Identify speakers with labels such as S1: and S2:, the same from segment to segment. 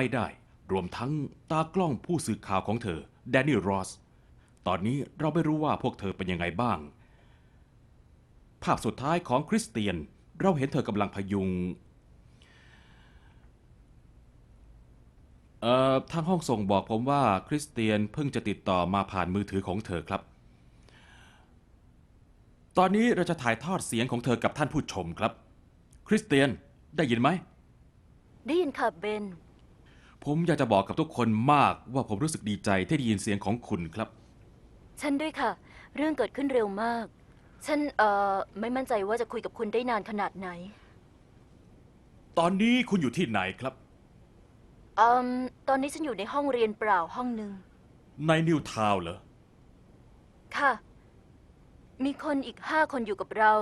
S1: ไม่ได้ รวมทั้งตากล้องผู้สื่อข่าวของเธอแดนนี่รอส ตอนนี้เราไม่รู้ว่าพวกเธอเป็นยังไงบ้าง ภาพสุดท้ายของคริสเตียน เราเห็นเธอกำลังพยุงเอ่อทางห้องส่งบอกผมว่าคริสเตียนเพิ่งจะติดต่อมาผ่านมือถือของเธอครับ ตอนนี้เราจะถ่ายทอดเสียงของเธอกับท่านผู้ชมครับ คริสเตียนได้ยินไหม
S2: ได้ยินค่ะเบน
S1: ผมอยากจะบอกกับทุกคนมากว่าผมรู้สึกดีใจที่ได้ยินเสียงของคุณครับ
S2: ฉันด้วยค่ะ เรื่องเกิดขึ้นเร็วมาก ฉันเอ่อไม่มั่นใจว่าจะคุยกับคุณได้นานขนาดไหน
S1: ตอนนี้คุณอยู่ที่ไหนครับ
S2: อืมตอนนี้ฉันอยู่ในห้องเรียนเปล่าห้องหนึ่ง
S1: ในนิวทาวน์เหรอ
S2: ค่ะ มีคนอีกห้าคนอยู่กับเรา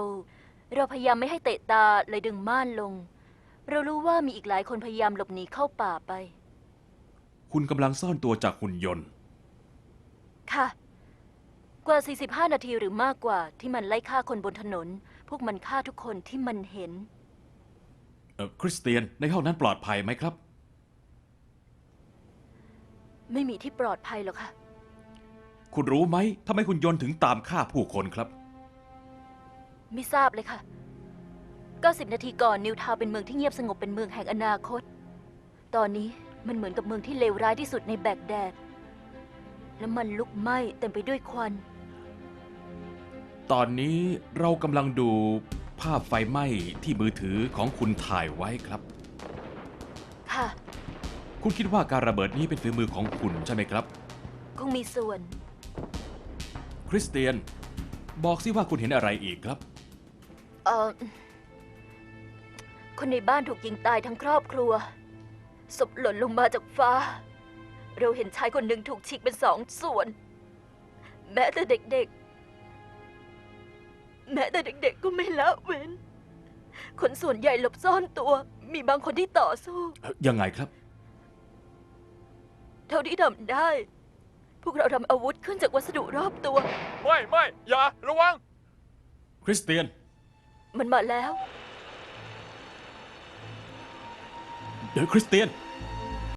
S2: เราพยายามไม่ให้เตะตาเลยดึงม่านลง เรารู้ว่ามีอีกหลายคนพยายามหลบหนีเข้าป่าไป
S1: คุณกำลังซ่อนตัวจากหุ่นยนต์
S2: ค่ะ กว่า 45 นาทีหรือมากกว่าที่มันไล่ฆ่าคนบนถนน พวกมันฆ่าทุกคนที่มันเห็น
S1: เออคริสเตียนในห้องนั้นปลอดภัยไหมครับ
S2: ไม่มีที่ปลอดภัยหรอกค่ะ
S1: คุณรู้ไหมทำไมหุ่นยนต์ถึงตามฆ่าผู้คนครับ
S2: ไม่ทราบเลยค่ะ 90 นาทีก่อนนิวทาวน์เป็นเมืองที่เงียบสงบเป็นเมืองแห่งอนาคต ตอนนี้ มันเหมือนกับเมืองที่เลวร้ายที่สุดในแบกแดด และมันลุกไหม้เต็มไปด้วยควัน
S1: ตอนนี้เรากำลังดูภาพไฟไหม้ที่มือถือของคุณถ่ายไว้ครับ
S2: ค่ะ
S1: คุณคิดว่าการระเบิดนี้เป็นฝีมือของคุณใช่ไหมครับ
S2: คงมีส่วน
S1: คริสเตียน บอกสิว่าคุณเห็นอะไรอีกครับ
S2: เอ่อคนในบ้านถูกยิงตายทั้งครอบครัว ศพหล่นลงมาจากฟ้า เราเห็นชายคนหนึ่งถูกฉีกเป็นสองส่วน แม้แต่เด็กๆ แม้แต่เด็กๆ ก็ไม่ละเว้น คนส่วนใหญ่หลบซ่อนตัว มีบางคนที่ต่อสู้
S1: เอ่อยังไงครับ
S2: เท่าที่ทำได้ พวกเราทำอาวุธขึ้นจากวัสดุรอบตัว
S3: ไม่ไม่อย่าระวัง
S1: คริสเตียน
S2: มันมาแล้ว
S1: เดี๋ยวคริสเตียน